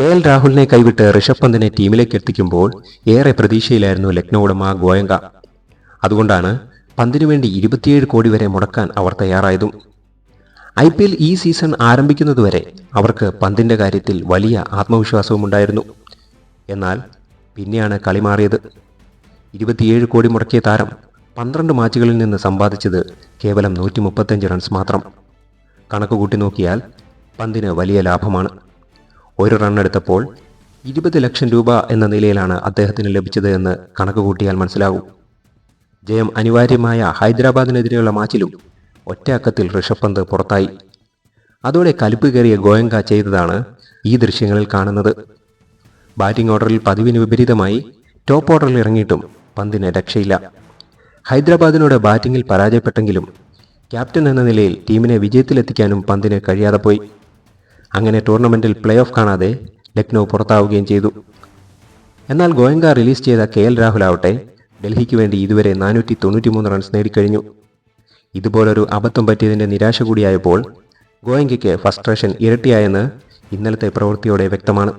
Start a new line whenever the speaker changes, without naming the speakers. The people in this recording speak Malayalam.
കെ എൽ രാഹുലിനെ കൈവിട്ട് ഋഷഭ് പന്തിനെ ടീമിലേക്ക് എത്തിക്കുമ്പോൾ ഏറെ പ്രതീക്ഷയിലായിരുന്നു ലക്നൗ ഉടമ ഗോയങ്ക. അതുകൊണ്ടാണ് പന്തിനു വേണ്ടി ഇരുപത്തിയേഴ് കോടി വരെ മുടക്കാൻ അവർ തയ്യാറായതും. ഐ പി എൽ ഈ സീസൺ ആരംഭിക്കുന്നതുവരെ അവർക്ക് പന്തിന്റെ കാര്യത്തിൽ വലിയ ആത്മവിശ്വാസവും ഉണ്ടായിരുന്നു എന്നാൽ പിന്നെയാണ് കളി മാറിയത്. ഇരുപത്തിയേഴ് കോടി മുടക്കിയ താരം പന്ത്രണ്ട് മാച്ചുകളിൽ നിന്ന് സമ്പാദിച്ചത് കേവലം നൂറ്റി മുപ്പത്തഞ്ച് റൺസ് മാത്രം. കണക്ക് കൂട്ടി നോക്കിയാൽ പന്തിന് വലിയ ലാഭമാണ്. ഒരു റൺ എടുത്തപ്പോൾ ഇരുപത് ലക്ഷം രൂപ എന്ന നിലയിലാണ് അദ്ദേഹത്തിന് ലഭിച്ചത് എന്ന് കണക്ക് കൂട്ടിയാൽ മനസ്സിലാകും. ജയം അനിവാര്യമായ ഹൈദരാബാദിനെതിരെയുള്ള മാച്ചിലും ഒറ്റ അക്കത്തിൽ ഋഷഭ് പന്ത് പുറത്തായി. അതോടെ കലിപ്പ് കയറിയ ഗോയങ്ക ചെയ്തതാണ് ഈ ദൃശ്യങ്ങളിൽ കാണുന്നത്. ബാറ്റിംഗ് ഓർഡറിൽ പതിവിന് വിപരീതമായി ടോപ്പ് ഓർഡറിൽ ഇറങ്ങിയിട്ടും പന്തിന് രക്ഷയില്ല. ഹൈദരാബാദിനോട് ബാറ്റിംഗിൽ പരാജയപ്പെട്ടെങ്കിലും ക്യാപ്റ്റൻ എന്ന നിലയിൽ ടീമിനെ വിജയത്തിലെത്തിക്കാനും പന്തിന് കഴിയാതെ പോയി. അങ്ങനെ ടൂർണമെന്റിൽ പ്ലേ ഓഫ് കാണാതെ ലക്നൗ പുറത്താവുകയും ചെയ്തു. എന്നാൽ ഗോയങ്ക റിലീസ് ചെയ്ത കെ എൽ രാഹുൽ ആവട്ടെ ഡൽഹിക്ക് വേണ്ടി ഇതുവരെ നാനൂറ്റി തൊണ്ണൂറ്റി മൂന്ന് റൺസ് നേടിക്കഴിഞ്ഞു. ഇതുപോലൊരു അബദ്ധം പറ്റിയതിന്റെ നിരാശ കൂടിയായപ്പോൾ ഗോയങ്കയ്ക്ക് ഫസ്ട്രേഷൻ ഇരട്ടിയായെന്ന് ഇന്നലത്തെ പ്രവൃത്തിയോടെ വ്യക്തമാണ്.